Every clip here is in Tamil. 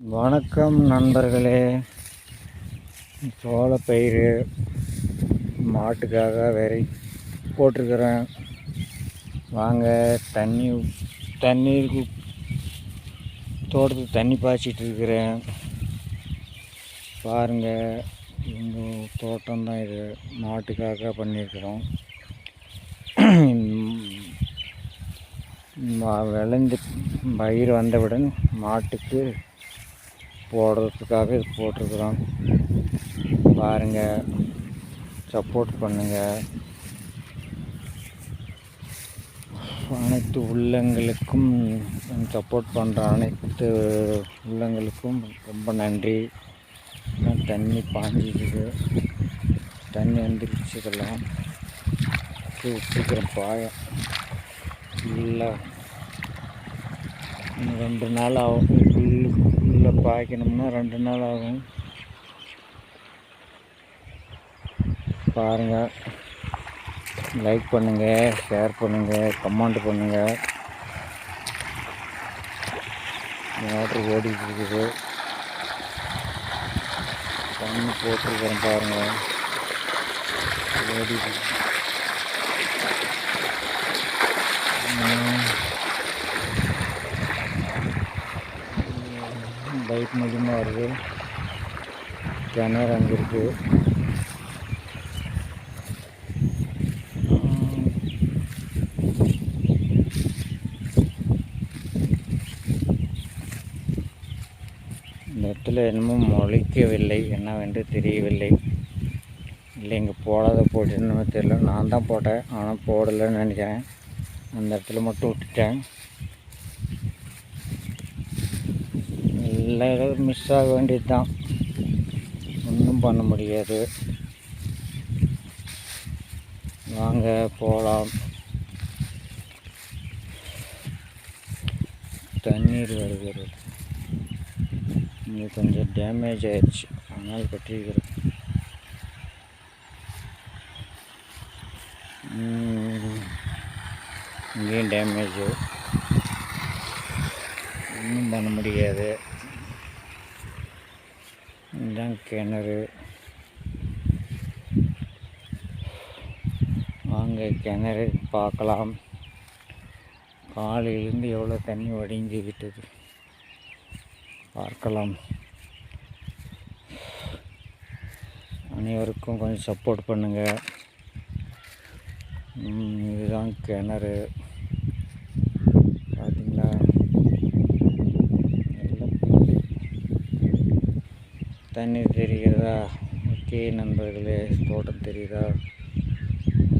வணக்கம் நண்பர்களே. சோளப்பயிறு மாட்டுக்காக விரை போட்டிருக்கிறேன். வாங்க தண்ணி தண்ணீருக்கு தோட்டத்துக்கு தண்ணி பாய்ச்சிட்டு இருக்கிறேன். பாருங்கள் எங்கள் தோட்டம் தான் இது. மாட்டுக்காக பண்ணியிருக்கிறோம். விளைந்து பயிர் வந்தவுடன் மாட்டுக்கு போடுறதுக்காக இது போட்டிருக்கிறோம். பாருங்கள் சப்போர்ட் பண்ணுங்கள் அனைத்து உள்ளங்களுக்கும் சப்போர்ட் பண்ணுற அனைத்து உள்ளங்களுக்கும் ரொம்ப நன்றி. தண்ணி பாஞ்சிக்குது. தண்ணி வந்துருச்சுதெல்லாம் சீக்கிரம் பாயம். இல்லை. ரெண்டு நாள் ஆகும். புல்லு பாய்க்கணும்னா ரெண்டு நாள் ஆகும். பாருங்கள் லைக் பண்ணுங்கள் ஷேர் பண்ணுங்கள் கமெண்ட் பண்ணுங்கள் மோட்ரு ஓடிட்டு இருக்குது. தண்ணி போட்டிருக்கிறேன் பாருங்கள் ஓடிட்டு லைட் பைக் மூலியமாக வருது. கிணறு அங்கே இருக்கு. இந்த இடத்துல என்னமோ முளைக்கவில்லை என்னவென்று தெரியவில்லை. இல்லை இங்கே போடாத போட்டுன்னு தெரியல. நான் தான் போட்டேன். ஆனால் போடலைன்னு நினைக்கிறேன். அந்த இடத்துல மட்டும் விட்டுட்டேன். எல்லாம் மிஸ் ஆக வேண்டியது தான் ஒன்றும் பண்ண முடியாது. வாங்க போகலாம் தண்ணீர் வருகிறது. இங்கே கொஞ்சம் டேமேஜ் ஆயிடுச்சு. அதனால் கட்டியிருக்கிறேன் இங்கேயும் டேமேஜ் ஒன்றும் பண்ண முடியாது. இதுதான் கிணறு. வாங்க கிணறு பார்க்கலாம். காலையிலேருந்து எவ்வளோ தண்ணி வடிஞ்சு விட்டது பார்க்கலாம். அனைவருக்கும் கொஞ்சம் சப்போர்ட் பண்ணுங்கள் இதுதான் கிணறு பார்த்தீங்களா எல்லாம் தண்ணி தெரிகிறதா? ஓகே நண்பர்களே தோட்டம் தெரியுதா?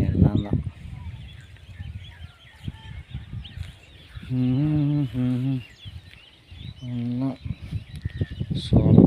எல்லாம் தான். சோளம்.